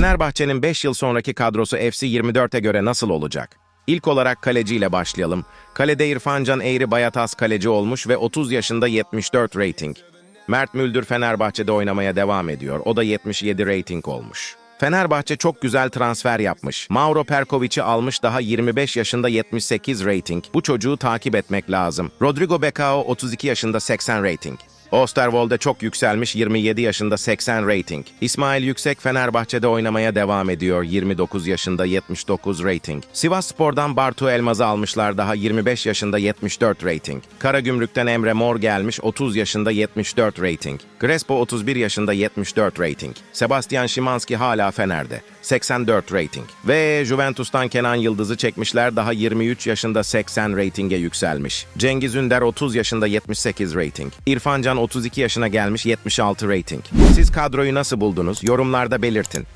Fenerbahçe'nin 5 yıl sonraki kadrosu FC 24'e göre nasıl olacak? İlk olarak kaleciyle başlayalım. Kalede İrfan Can Eğri Bayatas kaleci olmuş ve 30 yaşında 74 rating. Mert Müldür Fenerbahçe'de oynamaya devam ediyor. O da 77 rating olmuş. Fenerbahçe çok güzel transfer yapmış. Mauro Perkovic'i almış daha 25 yaşında 78 rating. Bu çocuğu takip etmek lazım. Rodrigo Becao 32 yaşında 80 rating. Osterwolde çok yükselmiş 27 yaşında 80 rating. İsmail Yüksek Fenerbahçe'de oynamaya devam ediyor 29 yaşında 79 rating. Sivas Spor'dan Bartu Elmaz'ı almışlar daha 25 yaşında 74 rating. Karagümrük'ten Emre Mor gelmiş 30 yaşında 74 rating. Crespo 31 yaşında 74 rating. Sebastian Szymanski hala Fener'de 84 rating. Ve Juventus'tan Kenan Yıldız'ı çekmişler daha 23 yaşında 80 ratinge yükselmiş. Cengiz Ünder 30 yaşında 78 rating. İrfan Can 32 yaşına gelmiş 76 rating. Siz kadroyu nasıl buldunuz? Yorumlarda belirtin.